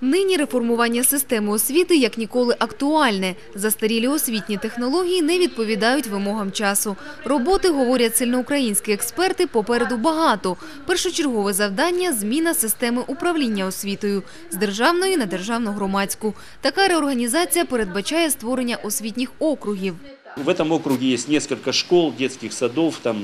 Нині реформування системи освіти як ніколи актуальне. Застарілі освітні технології не відповідають вимогам часу. Роботи, говорять сильноукраїнські експерти, попереду багато. Першочергове завдання – зміна системи управління освітою з державної на державно-громадську. Така реорганізація передбачає створення освітніх округів. В этом округе есть несколько школ, детских садов, там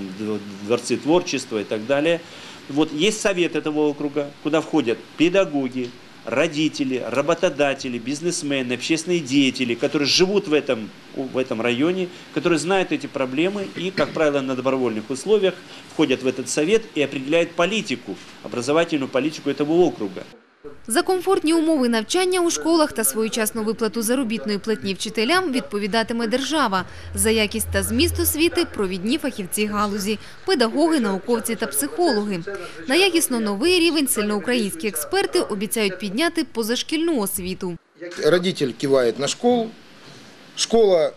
дворцы творчества и так далее. Вот есть совет этого округа, куда входят педагоги, родители, работодатели, бизнесмены, общественные деятели, которые живут в этом, в этом районе, которые знают эти проблемы и, как правило, на добровольных условиях входят в этот совет и определяют политику, образовательную политику этого округа. За комфортні умови навчання у школах та своєчасну виплату заробітної платні вчителям відповідатиме держава. За якість та зміст освіти – провідні фахівці галузі, педагоги, науковці та психологи. На якісно новий рівень сильноукраїнські експерти обіцяють підняти позашкільну освіту. Родитель кивает на школу, школа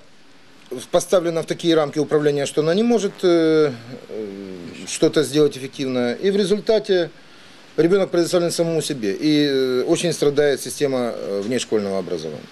поставлена в такие рамки управления, что она не может э, э, что-то сделать эффективно. И в результате ребенок предоставлен самому себе. И э, очень страдает система э, внешкольного образования.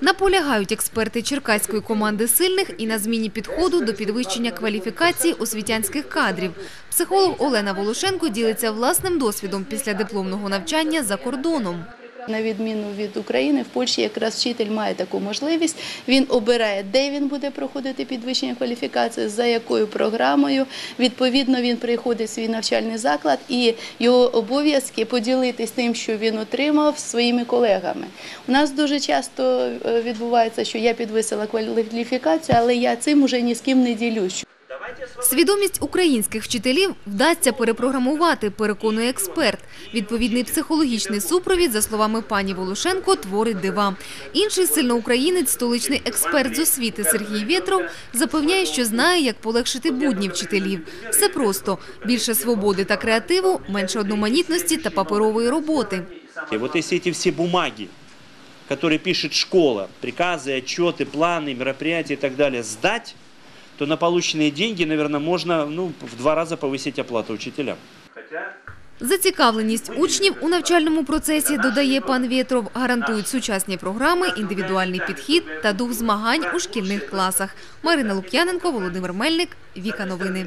Наполягають експерти черкаської команди сильних і на зміні підходу до підвищення кваліфікації освітянських кадрів. Психолог Олена Волошенко ділиться власним досвідом після дипломного навчання за кордоном. На відміну від України, в Польщі якраз вчитель має таку можливість. Він обирає, де він буде проходити підвищення кваліфікації, за якою програмою. Відповідно, він приходить в свій навчальний заклад і його обов'язки поділитись тим, що він отримав своїми колегами. У нас дуже часто е, відбувається, що я підвисила кваліфікацію, але я цим уже ні з ким не ділюсь. Свідомість українських вчителів вдасться перепрограмувати, переконує експерт. Відповідний психологічний супровід, за словами пані Волошенко, творить дива. Інший сильноукраїнець, столичний експерт з освіти Сергій Вєтров, запевняє, що знає, як полегшити будні вчителів. Все просто – більше свободи та креативу, менше одноманітності та паперової роботи. И вот если эти все бумаги, которые пишет школа, приказы, отчеты, планы, мероприятия и так далее, сдать, то на полученные деньги, наверное, можно ну, в два раза повысить оплату учителям. Зацікавленість учнів у навчальному процесі, додає пан Вєтров, гарантують сучасні програми, індивідуальний підхід та дух змагань у шкільних класах. Марина Лук'яненко, Володимир Мельник, Віка Новини.